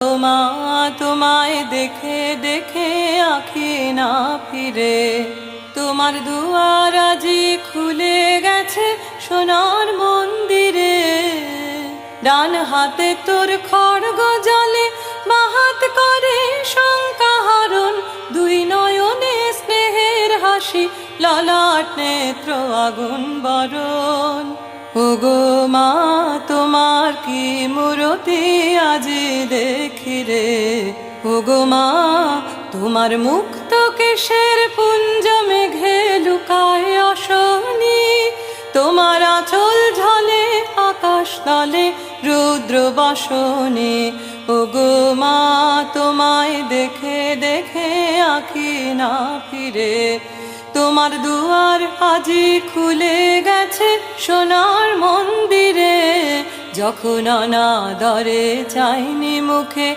ও মা, তোমায় দেখে দেখে আঁখি না ফিরে। তোমার দুয়ার আজি খুলে গেছে সোনার মন্দিরে। ডান হাতে তোর খড়গ জলে মাহাত করে শঙ্কা হরণ দুই নয়নে স্নেহের হাসি, ললাট নেত্র আগুন বরণ। ওগো মা, তোমার কি মূরতি আজি দেখি রে? ওগো মা, তোমার মুক্ত কেশের পুঞ্জ মেঘে লুকায় অশনি তোমার আচল ঝলে, আকাশ তলে রুদ্র বসনে। ওগো মা, তোমায় দেখে দেখে আঁখি না ফিরে। তোমার দুয়ার আজি খুলে গেছে সোনার মন্দিরে যখন অনাদরে চাইনি মুখে